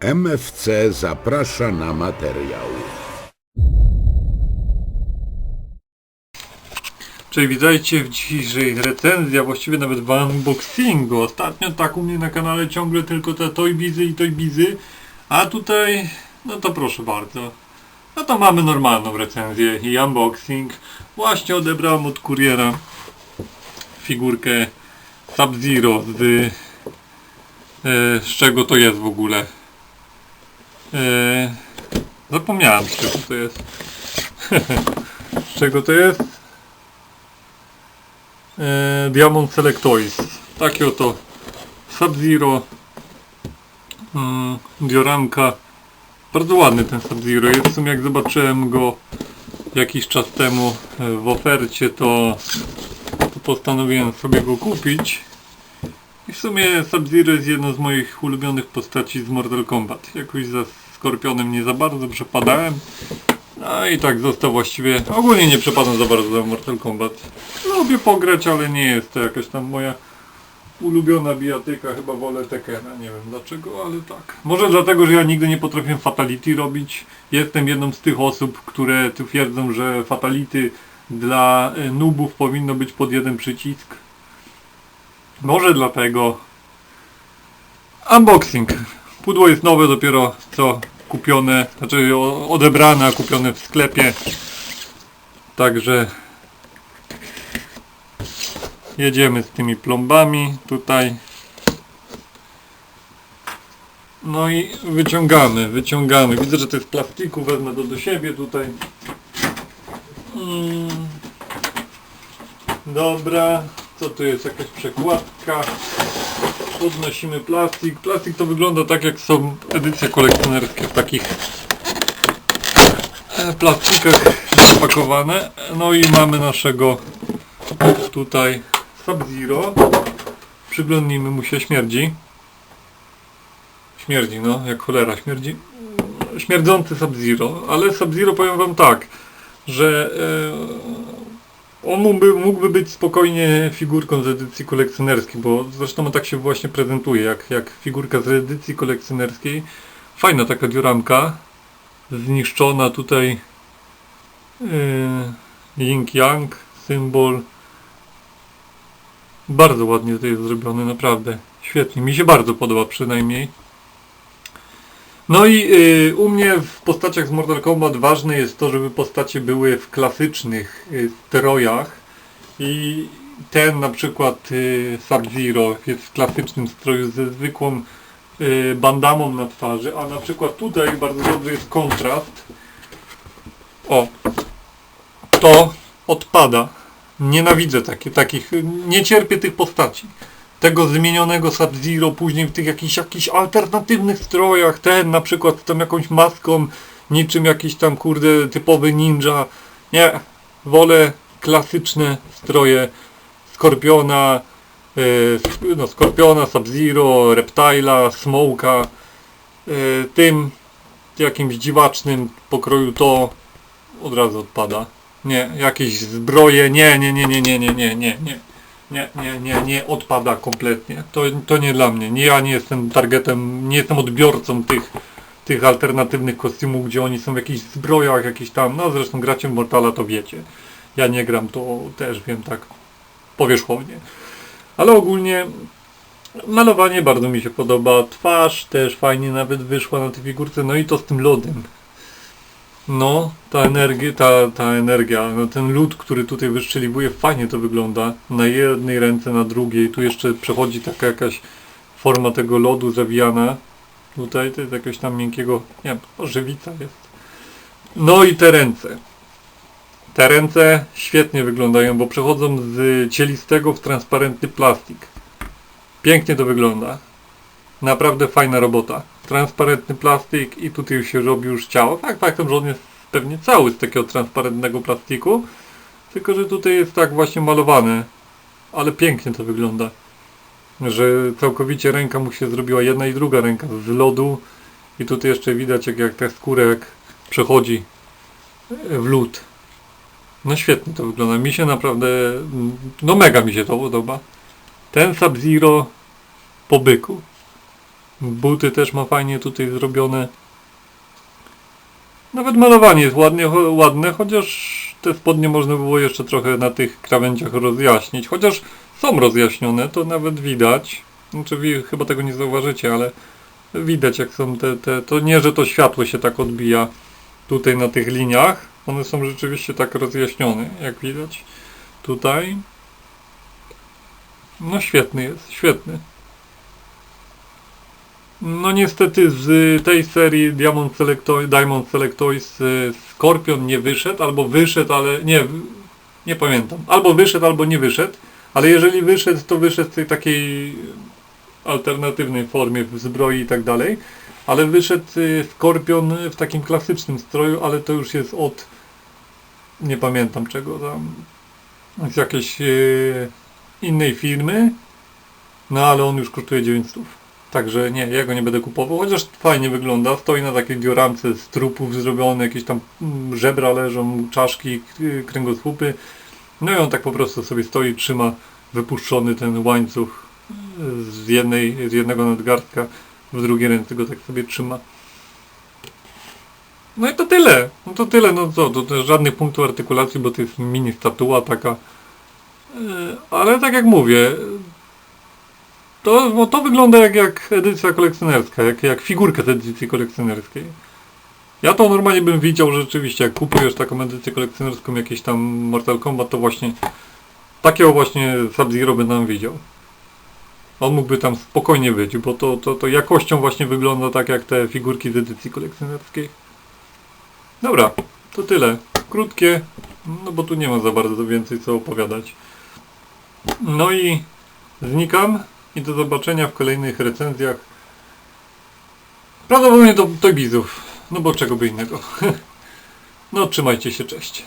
MFC zaprasza na materiał. Cześć, witajcie w dzisiejszej recenzji, a właściwie nawet w unboxingu. Ostatnio tak u mnie na kanale ciągle tylko te Toybizy i Toybizy, a tutaj, no to proszę bardzo. No to mamy normalną recenzję i unboxing. Właśnie odebrałem od kuriera figurkę Sub-Zero z... E, z czego to jest w ogóle? E, zapomniałem z czego to jest. z czego to jest? e, Diamond Select Toys. Takie oto Sub-Zero mm, dioramka. Bardzo ładny ten Sub-Zero jest. W sumie jak zobaczyłem go jakiś czas temu e, w ofercie, to, to postanowiłem sobie go kupić. I w sumie Sub-Zero jest jedną z moich ulubionych postaci z Mortal Kombat. Jakoś za Skorpionem nie za bardzo przepadałem. No i tak został właściwie. Ogólnie nie przepadam za bardzo za Mortal Kombat. Lubię pograć, ale nie jest to jakaś tam moja ulubiona bijatyka. Chyba wolę Tekena. Nie wiem dlaczego, ale tak. Może dlatego, że ja nigdy nie potrafię Fatality robić. Jestem jedną z tych osób, które twierdzą, że Fatality dla y, nubów powinno być pod jeden przycisk. Może dlatego. Unboxing. Pudło jest nowe dopiero co kupione, znaczy odebrane, a kupione w sklepie. Także jedziemy z tymi plombami tutaj. No i wyciągamy, wyciągamy. Widzę, że to jest plastiku, wezmę to do siebie tutaj. Mm. Dobra, co tu jest? Jakaś przekładka. Podnosimy plastik. Plastik to wygląda tak jak są edycje kolekcjonerskie w takich e, plastikach zapakowane. No i mamy naszego tutaj Sub-Zero. Przyglądnijmy mu się, śmierdzi. Śmierdzi, no, jak cholera śmierdzi. Śmierdzący Sub-Zero, ale Sub-Zero powiem wam tak, że e, on mógłby, mógłby być spokojnie figurką z edycji kolekcjonerskiej, bo zresztą on tak się właśnie prezentuje, jak, jak figurka z edycji kolekcjonerskiej. Fajna taka dziuramka, zniszczona tutaj yy, Ying Yang, symbol. Bardzo ładnie to jest zrobione, naprawdę. Świetnie, mi się bardzo podoba przynajmniej. No i y, u mnie w postaciach z Mortal Kombat ważne jest to, żeby postacie były w klasycznych y, strojach i ten na przykład y, Sub-Zero jest w klasycznym stroju ze zwykłą y, bandamą na twarzy, a na przykład tutaj bardzo dobry jest kontrast. O, to odpada. Nienawidzę takie, takich, nie cierpię tych postaci tego zmienionego Sub-Zero później w tych jakichś, jakichś alternatywnych strojach, ten na przykład z tą jakąś maską, niczym jakiś tam kurde typowy ninja. Nie, wolę klasyczne stroje Skorpiona, yy, no Skorpiona, Sub-Zero, Reptila, Smoka, yy, tym jakimś dziwacznym pokroju to od razu odpada. Nie, jakieś zbroje, nie, nie, nie, nie, nie, nie, nie, nie, nie. Nie, nie, nie, nie odpada kompletnie. To, to nie dla mnie. Nie, ja nie jestem targetem, nie jestem odbiorcą tych, tych alternatywnych kostiumów, gdzie oni są w jakichś zbrojach, jakiś tam, no zresztą gracie w Mortala, to wiecie. Ja nie gram, to też wiem tak powierzchownie. Ale ogólnie malowanie bardzo mi się podoba. Twarz też fajnie nawet wyszła na tej figurce, no i to z tym lodem. No, ta energia, ta, ta energia, no ten lód, który tutaj wyszczeliwuje, fajnie to wygląda. Na jednej ręce, na drugiej. Tu jeszcze przechodzi taka jakaś forma tego lodu zawijana. Tutaj to jest jakiegoś tam miękkiego, nie wiem, żywica jest. No i te ręce. Te ręce świetnie wyglądają, bo przechodzą z cielistego w transparentny plastik. Pięknie to wygląda. Naprawdę fajna robota. Transparentny plastik i tutaj się robi już ciało. Fakt faktem, że on jest pewnie cały z takiego transparentnego plastiku. Tylko, że tutaj jest tak właśnie malowany. Ale pięknie to wygląda. Że całkowicie ręka mu się zrobiła jedna i druga ręka z lodu. I tutaj jeszcze widać jak, jak ta skórek przechodzi w lód. No świetnie to wygląda. Mi się naprawdę, no mega mi się to podoba. Ten Sub-Zero po byku. Buty też ma fajnie tutaj zrobione. Nawet malowanie jest ładnie, ładne, chociaż te spodnie można było jeszcze trochę na tych krawędziach rozjaśnić. Chociaż są rozjaśnione, to nawet widać. Znaczy wy chyba tego nie zauważycie, ale widać jak są te, te... To nie, że to światło się tak odbija tutaj na tych liniach. One są rzeczywiście tak rozjaśnione, jak widać. Tutaj. No świetny jest, świetny. No niestety z tej serii Diamond Select, Toy- Diamond Toys y, Scorpion nie wyszedł, albo wyszedł, ale nie, nie pamiętam. Albo wyszedł, albo nie wyszedł, ale jeżeli wyszedł, to wyszedł w tej takiej alternatywnej formie w zbroi i tak dalej. Ale wyszedł y, Skorpion w takim klasycznym stroju, ale to już jest od nie pamiętam czego tam z jakiejś y, innej firmy. No ale on już kosztuje 900. Także nie, ja go nie będę kupował, chociaż fajnie wygląda. Stoi na takiej dioramce z trupów zrobiony, jakieś tam mm, żebra leżą, czaszki, k- kręgosłupy. No i on tak po prostu sobie stoi, trzyma wypuszczony ten łańcuch y, z, jednej, z jednego nadgarstka, w drugiej ręce go tak sobie trzyma. No i to tyle. No to tyle, no co, to, to żadnych punktów artykulacji, bo to jest mini statua taka. Yy, Ale tak jak mówię, to, bo to wygląda jak, jak edycja kolekcjonerska, jak, jak figurka z edycji kolekcjonerskiej. Ja to normalnie bym widział rzeczywiście, jak kupujesz taką edycję kolekcjonerską, jakiś tam Mortal Kombat, to właśnie takiego właśnie Sub-Zero bym tam widział. On mógłby tam spokojnie być, bo to, to, to jakością właśnie wygląda tak jak te figurki z edycji kolekcjonerskiej. Dobra, to tyle. Krótkie, no bo tu nie ma za bardzo więcej co opowiadać. No i znikam i do zobaczenia w kolejnych recenzjach. Prawdopodobnie do Toybizów, no bo czego by innego. No trzymajcie się, cześć.